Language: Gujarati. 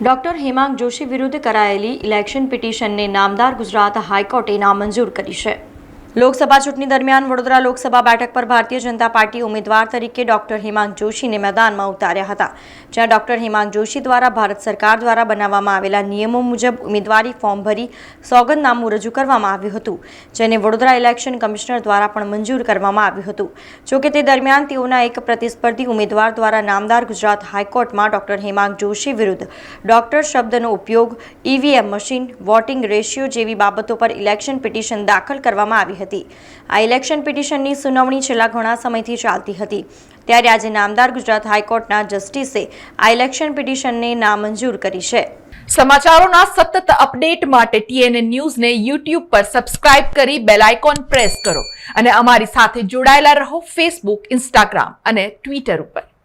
ડોક્ટર હેમાંગ જોશી વિરુદ્ધ કરાયેલી ઇલેક્શન પિટિશનને નામદાર ગુજરાત હાઈકોર્ટે નામંજૂર કરી છે. લોકસભા ચૂંટણી દરમિયાન વડોદરા લોકસભા બેઠક પર ભારતીય જનતા પાર્ટી ઉમેદવાર તરીકે ડોક્ટર હેમાંગ જોશીને મેદાનમાં ઉતાર્યા હતા. જ્યાં ડોક્ટર હેમાંગ જોશી દ્વારા ભારત સરકાર દ્વારા બનાવવામાં આવેલા નિયમો મુજબ ઉમેદવારી ફોર્મ ભરી સોગંદનામું રજૂ કરવામાં આવ્યું હતું, જેને વડોદરા ઇલેક્શન કમિશનર દ્વારા પણ મંજૂર કરવામાં આવ્યું હતું. જોકે તે દરમિયાન તેઓના એક પ્રતિસ્પર્ધી ઉમેદવાર દ્વારા નામદાર ગુજરાત હાઈકોર્ટમાં ડોક્ટર હેમાંગ જોશી વિરુદ્ધ ડોક્ટર શબ્દનો ઉપયોગ, ઈવીએમ મશીન, વોટિંગ રેશિયો જેવી બાબતો પર ઇલેક્શન પિટિશન દાખલ કરવામાં આવી હતી. આ ઇલેક્શન પિટિશનની સુનાવણી છેલ્લા ઘણા સમયથી ચાલતી હતી. ત્યારે આજે નામદાર ગુજરાત હાઈકોર્ટના જસ્ટિસે આ ઇલેક્શન પિટિશનને નામંજૂર કરી છે. સમાચારોના સતત અપડેટ માટે ટીએનએ ન્યૂઝને યુટ્યુબ પર સબસ્ક્રાઇબ કરી બેલ આઇકોન પ્રેસ કરો. અને અમારી સાથે જોડાયેલા રહો ફેસબુક ઇન્સ્ટાગ્રામ અને ટ્વિટર ઉપર.